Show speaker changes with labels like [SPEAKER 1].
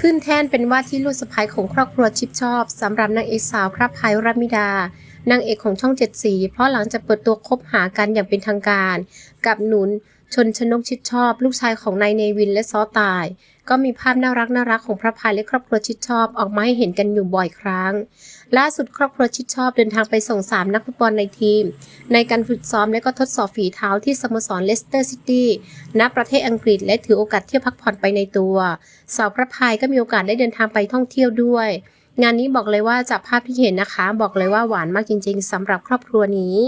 [SPEAKER 1] ขึ้นแท่นเป็นว่าที่ลูกสะใภ้ของครอบครัวชิปชอบสำหรับนางเอกสาวพระพายรามิดานางเอกของช่องเจ็ดสี เพราะหลังจากเปิดตัวคบหากันอย่างเป็นทางการ กับหนุน ชนชนกชิดชอบ ลูกชายของนายเนวินและซอตาย ก็มีภาพน่ารักน่ารักของพระพายและครอบครัวชิดชอบออกมาให้เห็นกันอยู่บ่อยครั้ง ล่าสุดครอบครัวชิดชอบเดินทางไปส่งสามนักฟุตบอลในทีม ในการฝึกซ้อมและก็ทดสอบฝีเท้าที่สโมสรเลสเตอร์ซิตี้ณประเทศอังกฤษและถือโอกาสเที่ยวพักผ่อนไปในตัวสาวพระพายก็มีโอกาสได้เดินทางไปท่องเที่ยวด้วยงานนี้บอกเลยว่าจากภาพที่เห็นนะคะ บอกเลยว่าหวานมากจริง ๆสำหรับครอบครัวนี้